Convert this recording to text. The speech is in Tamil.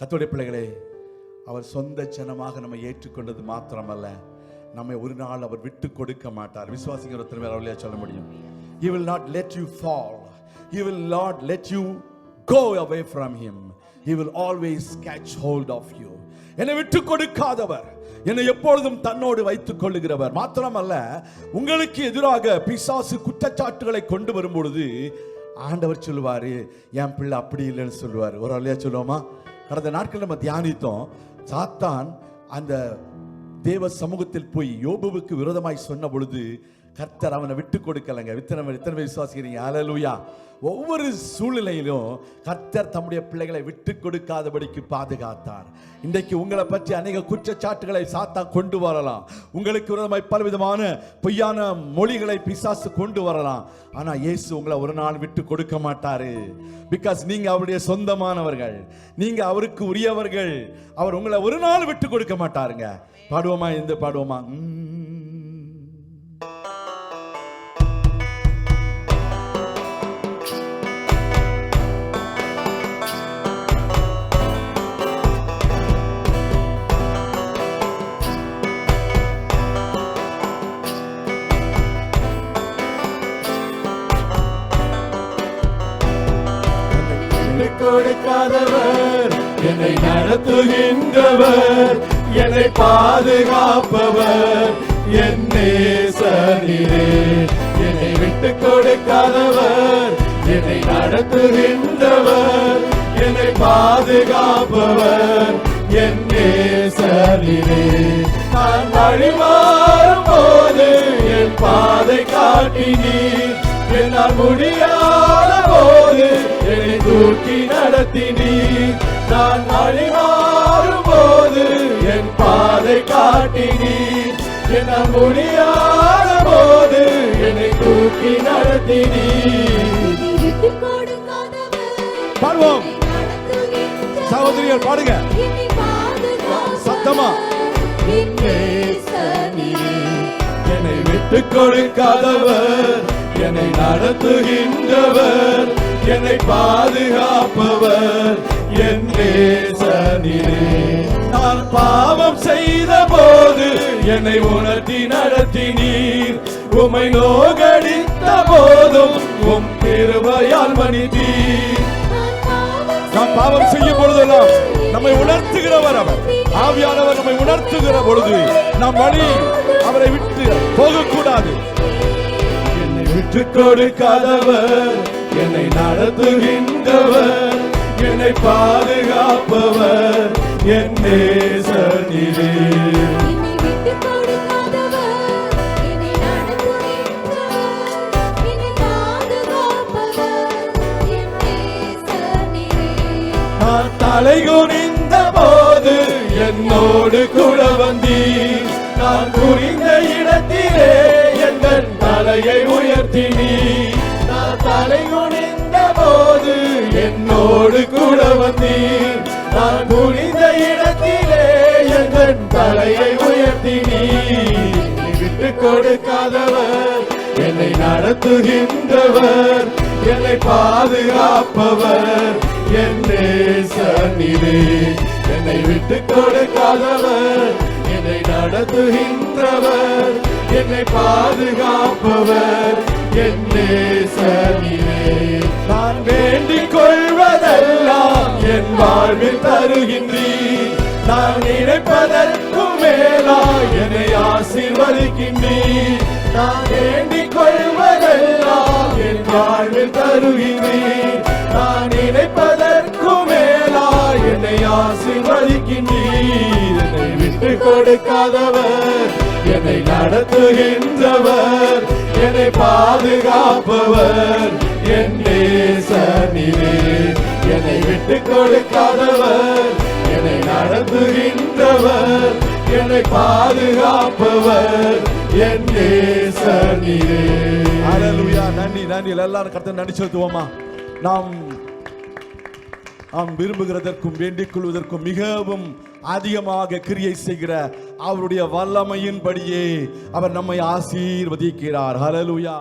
கத்தோடைய பிள்ளைகளே அவர் சொந்த ஜனமாக நம்ம ஏற்றுக்கொண்டது மாத்திரமல்ல. நம்மை ஒரு நாள் அவர் விட்டு கொடுக்க மாட்டார். விசுவாசிக்கிற ஒருத்தர் மேல அவளையா சொல்ல முடியும். He will not let you fall. He will not let you go away from him. He will always catch hold of you. என்னை விட்டு கொடுக்காதவர். என்னை எப்பொழுதும் தன்னோடு வைத்துக் கொள்ளுகிறவர். மாத்திரமல்ல உங்களுக்கு எதிராக பிசாசு குற்றச்சாட்டுகளை கொண்டு வரும் பொழுது ஆண்டவர் சொல்லுவாரு என் பிள்ளை அப்படி இல்லைன்னு சொல்லுவார். ஒரு அல்லையா சொல்லுவோமா? கடந்த நாட்கள் நம்ம தியானித்தோம். சாத்தான் அந்த தேவ சமூகத்தில் போய் யோபுவுக்கு விரோதமாய் சொன்ன பொழுது கர்த்தர் அவனை விட்டு கொடுக்கலைங்க. வித்தனை எத்தனை பேர் விசுவாசிக்கிறீங்க. அலலுயா ஒவ்வொரு சூழ்நிலையிலும் கர்த்தர் தம்முடைய பிள்ளைகளை விட்டு கொடுக்காதபடிக்கு பாதுகாத்தார். இன்றைக்கு உங்களை பற்றி அநேக குற்றச்சாட்டுகளை சாத்தா கொண்டு வரலாம். உங்களுக்கு விரோதமாய் பலவிதமான பொய்யான மொழிகளை பிசாசு கொண்டு வரலாம். ஆனால் இயேசு உங்களை ஒரு நாள் விட்டு கொடுக்க மாட்டாரு. பிகாஸ் நீங்கள் அவருடைய சொந்தமானவர்கள். நீங்கள் அவருக்கு உரியவர்கள். அவர் உங்களை ஒரு நாள் விட்டு கொடுக்க மாட்டாருங்க. பாடுவோமா? எந்த பாடுவோமா? விட்டுக் கொடுக்காதவர். என்னை நடத்துகின்றவர். என்னை பாதுகாப்பவர். என்னே நேசனிரே என்னை விட்டுக் கொடுக்காதவர். என்னை நடத்துகின்றவர். என்னை பாதுகாப்பவர். என்னே நேசனிரே நான் வழிமாறும் போது என் பாதை காட்டினீர். என்னால் முடியாது. தூக்கி நடத்தினீர் நான் வழிமாறும் போது என் பாதை காட்டினீர் என்னால் முடியாத போது என்னை தூக்கி கொடுக்காதவர் பாடுவோம். சகோதரிகள் பாடுங்க. சத்தமா. என்னை விட்டுக் கொடுக்காதவர் என்னை நடத்துகின்றவர். என்னை பாதுகாப்பவர். என் நேசனிரே நான் பாவம் செய்த போது என்னை உணர்த்தி நடத்தினீர். உமை நோகடித்த போதும் உம் திருவையால் மன்னித்தீர். பாவம் நாம் பாவம் செய்யும் பொழுதெல்லாம் நம்மை உணர்த்துகிறவர் அவர். ஆவியானவர் நம்மை உணர்த்துகிற பொழுது நம் வழி அவரை விட்டு போகக்கூடாது. விட்டுக் கொடுக்காதவர் என்னை நடத்துகின்றவர். என்னை பாதுகாப்பவர். என் நேசனீரே. நான் தலை குனிந்த போது என்னோடு கூட வந்தீர். நான் குறிந்த உயர்த்தினீர் நான் தலை குனிந்த போது என்னோடு கூட வந்தீர். நான் குனிந்த இடத்திலே எங்கள் தலையை உயர்த்தினி விட்டு கொடுக்காதவர் என்னை நடத்துகின்றவர் என்னை பாதுகாப்பவர். என் நேசனிரே என்னை விட்டு கொடுக்காதவர் என்னை நடத்துகின்றவர் என்னை பாதுகாப்பவர். நான் வேண்டிக் கொள்வதெல்லாம் என் வாழ்வில் தருகின்றீர். நான் நினைப்பதற்கும் மேலா என்னை ஆசீர்வதிக்கின்றீர். நான் வேண்டிக் கொள்வதெல்லாம் என் வாழ்வில் தருகின்றீர். நான் நினைப்பதற்கும் மேலா என்னை ஆசீர்வதிக்கின்றீர். என்னை விட்டு கொடுக்காதவர் என்னை நடத்துகின்றவர். என்னை பாதுகாப்பவர். என் நேசனிரே என்னை விட்டு கொடுக்காதவர். என்னை நடத்துகின்றவர். என்னை பாதுகாப்பவர். என் நேசனிரே அலலுயா நன்றி நன்றி. எல்லாரும் கர்த்தர் நன்றி செலுத்துவோமா? நாம் நாம் விரும்புகிறதற்கும் வேண்டிக் கொள்வதற்கும் மிகவும் அதிகமாக கிரியை செய்கிற அவருடைய வல்லமையின்படியே அவர் நம்மை ஆசீர்வதிக்கிறார். ஹலலுயா